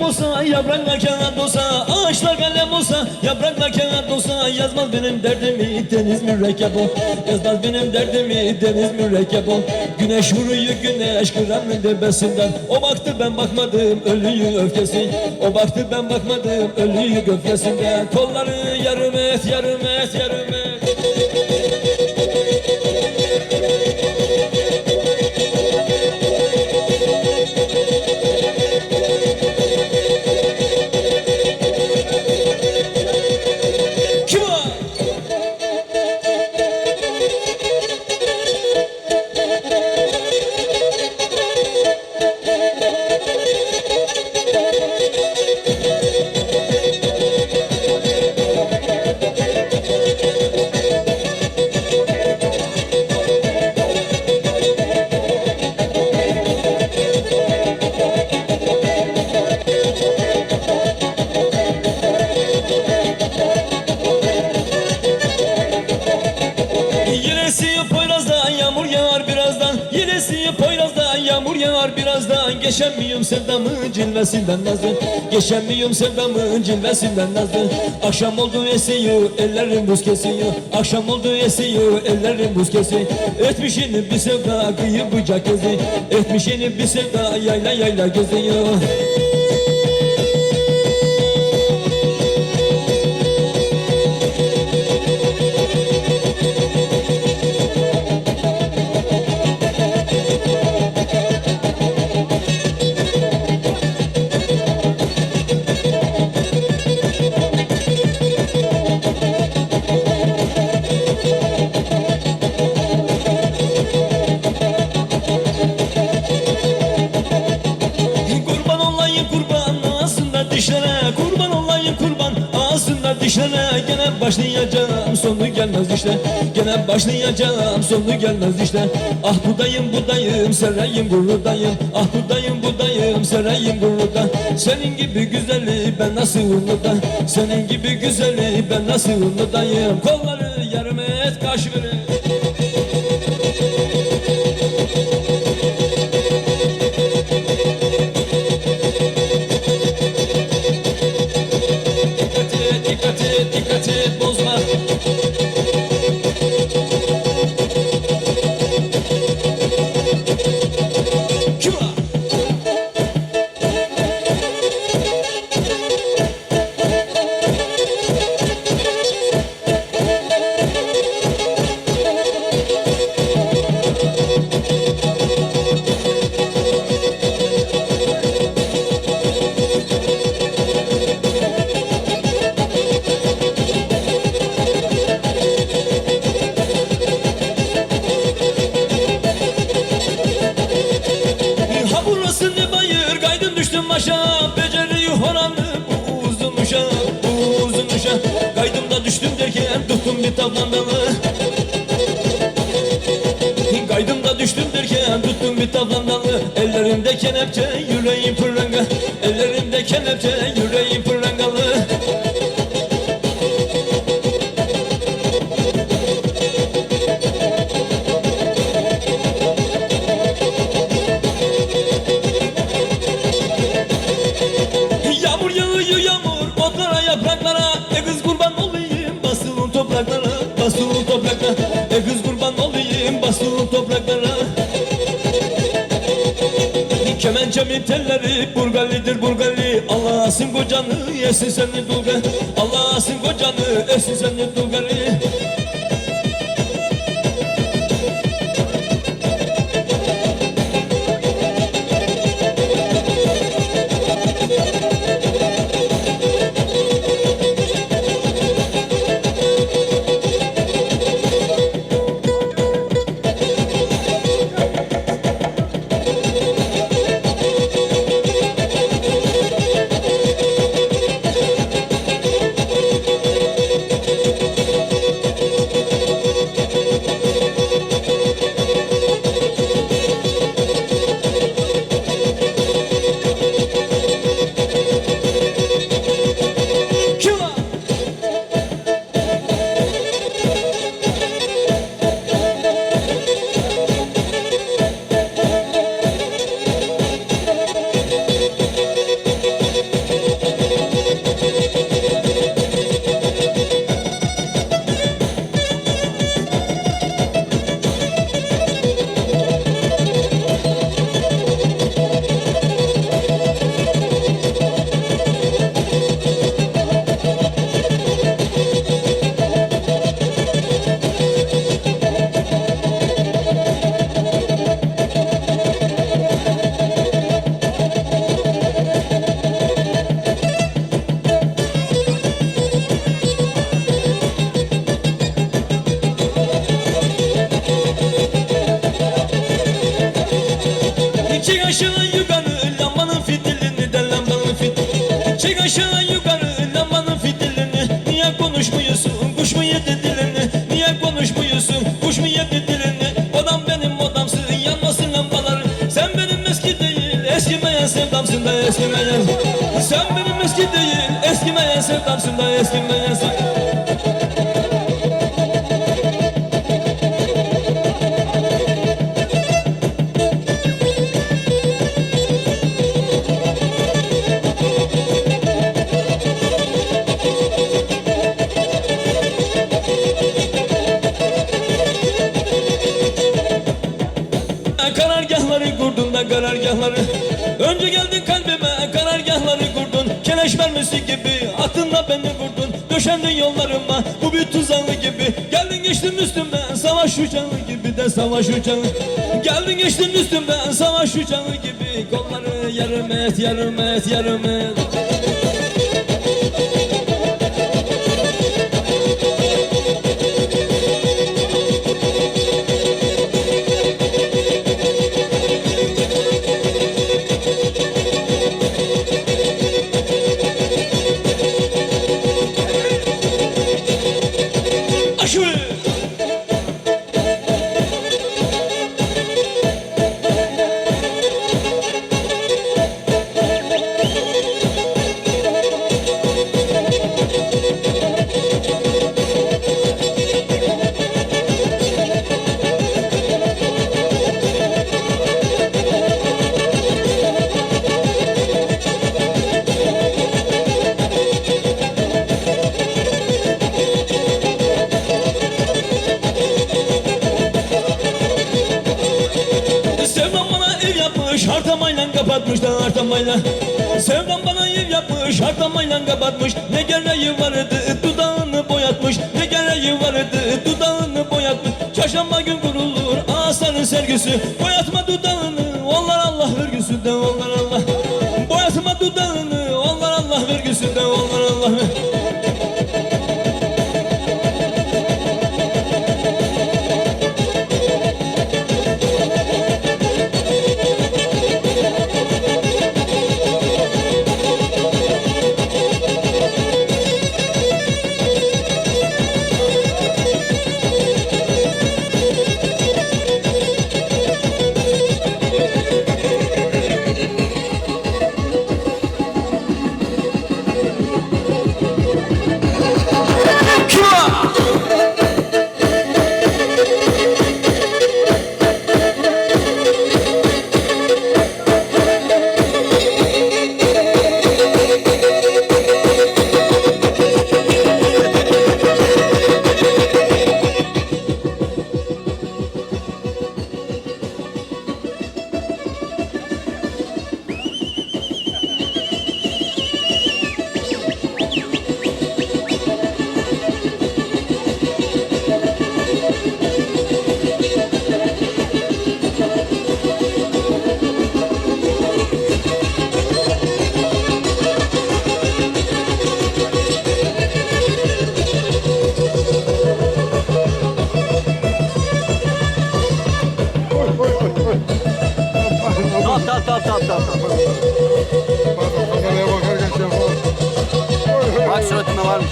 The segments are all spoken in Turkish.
olsa yapraklar kağıt olsa ağaçlar kalem olsa yapraklar kağıt olsa yazmaz benim derdimi deniz mürekkep ol yazmaz benim derdimi deniz mürekkep ol güneş vuruyor güneş kıramın tepesinden o baktı ben bakmadım ölüyü öfkesi. O baktı ben bakmadım ölüyü öfkesinden kolları yarım et yarım et yarım Geçemiyorum sevdamın cilvesinden nazlı. Geçemiyorum sevdamın cilvesinden nazlı. Akşam oldu esiyor ellerim buz kesiyor. Akşam oldu esiyor ellerim buz kesiyor. Etmişini bir sevda kıyı bıçak gezi Etmişini bir sevda yayla yayla geziyor dişlere Gene başlayacağım sonu gelmez işte. Gene başlayacağım sonu gelmez işte. Ah budayım budayım sereyim gururdayım Ah budayım budayım sereyim gururda Senin gibi güzeli ben nasıl unuda Senin gibi güzeli ben nasıl unudayım Kolları yarım et kaş verin Ellerimde yüreğim pırlanga Ellerimde kelepçe yüreğim Kemençemin telleri burgalidir burgali Allah asın kocanı yesin seni dulga Allah asın kocanı yesin seni dulgali aşağı yukarı lambanın fitilini de lambanın fitilini. Çek aşağı yukarı lambanın fitilini. Niye konuşmuyorsun kuş mu yedi dilini? Niye konuşmuyorsun kuş mu yedi dilini? Odam benim odamsın yanmasın lambalar. Sen benim eski değil eskimeyen sevdamsın da eskimeyen. Sen benim eski değil eskimeyen sevdamsın da eskimeyen. sevdamsın Keleş mermisi gibi atınla beni vurdun. Döşendin yollarıma bu bir tuzağlı gibi. Geldin geçtin üstümden savaş uçağı gibi de savaş uçağı. Geldin geçtin üstümden savaş uçağı gibi. Kolları yarım et yarım et yarım et kapatmış da hartamayla Sevdam bana ev yapmış hartamayla kapatmış Ne gereği vardı? Dudağını boyatmış. Ne gereği vardı? Dudağını boyatmış. Çarşamba gün kurulur aslanın sergisi. Boyatma dudağını Tamam tamam tamam. Bak suratında varmış.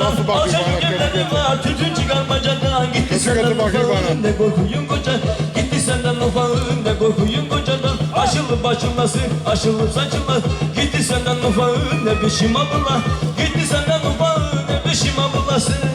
Nasıl bakıyor bana, tütün çıkar bacadan Gitti senden ufağın ne korkuyun koca Gitti senden ufağın ne korkuyun kocadan Aşılıp başılması aşılıp saçılmaz Gitti senden ufağın ne biçim abla Gitti